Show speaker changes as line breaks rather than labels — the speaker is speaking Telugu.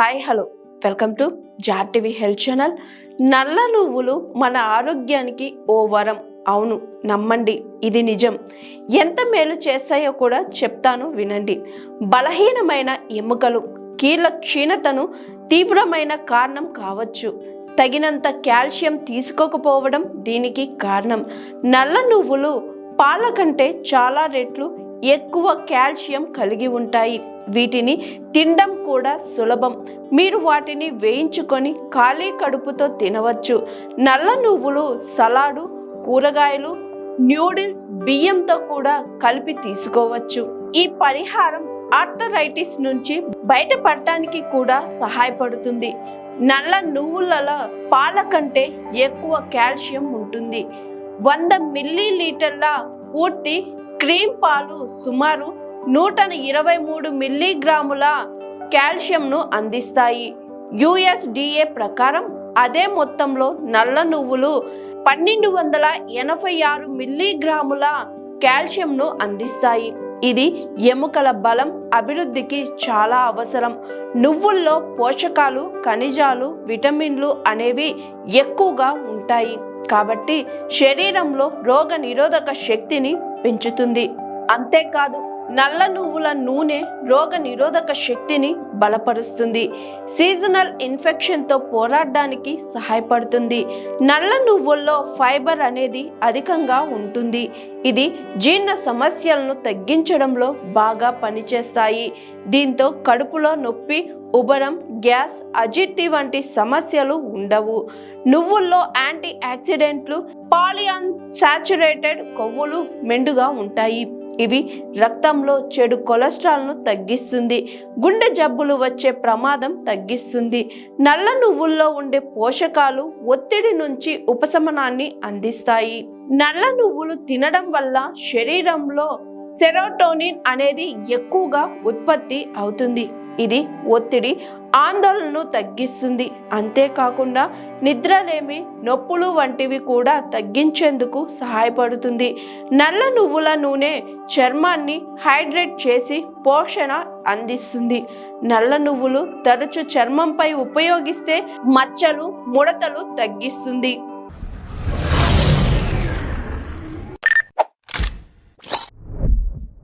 Hi hello. Welcome to jar TV health channel. నల్ల నువ్వులు మన ఆరోగ్యానికి ఓ వరం. అవును నమ్మండి ఇది నిజం. ఎంత మేలు చేస్తాయో కూడా చెప్తాను వినండి. బలహీనమైన ఎముకలు కీళ్ళ క్షీణతను తీవ్రమైన కారణం కావచ్చు. తగినంత కాల్షియం తీసుకోకపోవడం దీనికి కారణం. నల్ల నువ్వులు పాల కంటే చాలా రెట్లు ఎక్కువ కాల్షియం కలిగి ఉంటాయి. వీటిని తినడం కూడా సులభం. మీరు వాటిని వేయించుకొని ఖాళీ కడుపుతో తినవచ్చు. నల్ల నువ్వులు సలాడు కూరగాయలు న్యూడిల్స్ బియ్యంతో కూడా కలిపి తీసుకోవచ్చు. ఈ పరిహారం ఆర్థరైటిస్ నుంచి బయటపడటానికి కూడా సహాయపడుతుంది. నల్ల నువ్వులలో పాల కంటే ఎక్కువ కాల్షియం ఉంటుంది. వంద మిల్లీ లీటర్ల పూర్తి క్రీమ్ పాలు సుమారు నూట ఇరవై మూడు మిల్లీగ్రాముల కాల్షియంను అందిస్తాయి. యుఎస్డిఏ ప్రకారం అదే మొత్తంలో నల్ల నువ్వులు పన్నెండు వందల ఎనభై ఆరు మిల్లీగ్రాముల కాల్షియంను అందిస్తాయి. ఇది ఎముకల బలం అభివృద్ధికి చాలా అవసరం. నువ్వుల్లో పోషకాలు ఖనిజాలు విటమిన్లు అనేవి ఎక్కువగా ఉంటాయి. కాబట్టి శరీరంలో రోగ నిరోధక శక్తిని పెంచుతుంది. అంతేకాదు నల్ల నువ్వుల నూనె రోగ నిరోధక శక్తిని బలపరుస్తుంది. సీజనల్ ఇన్ఫెక్షన్తో పోరాడడానికి సహాయపడుతుంది. నల్ల నువ్వుల్లో ఫైబర్ అనేది అధికంగా ఉంటుంది. ఇది జీర్ణ సమస్యలను తగ్గించడంలో బాగా పనిచేస్తాయి. దీంతో కడుపులో నొప్పి ఉబరం గ్యాస్ అజీర్తి వంటి సమస్యలు ఉండవు. నువ్వుల్లో యాంటీ ఆక్సిడెంట్లు పాలియాన్ సాచురేటెడ్ కొవ్వులు మెండుగా ఉంటాయి. ఇవి రక్తంలో చెడు కొలెస్ట్రాల్ను తగ్గిస్తుంది. గుండె జబ్బులు వచ్చే ప్రమాదం తగ్గిస్తుంది. నల్ల నువ్వుల్లో ఉండే పోషకాలు ఒత్తిడి నుంచి ఉపశమనాన్ని అందిస్తాయి. నల్ల నువ్వులు తినడం వల్ల శరీరంలో సెరోటోనిన్ అనేది ఎక్కువగా ఉత్పత్తి అవుతుంది. ఇది ఒత్తిడి ఆందోళనను తగ్గిస్తుంది. అంతేకాకుండా నిద్రలేమి నొప్పులు వంటివి కూడా తగ్గించేందుకు సహాయపడుతుంది. నల్ల నువ్వుల నూనె చర్మాన్ని హైడ్రేట్ చేసి పోషణ అందిస్తుంది. నల్ల నువ్వులు తరచు చర్మంపై ఉపయోగిస్తే మచ్చలు ముడతలు తగ్గిస్తుంది.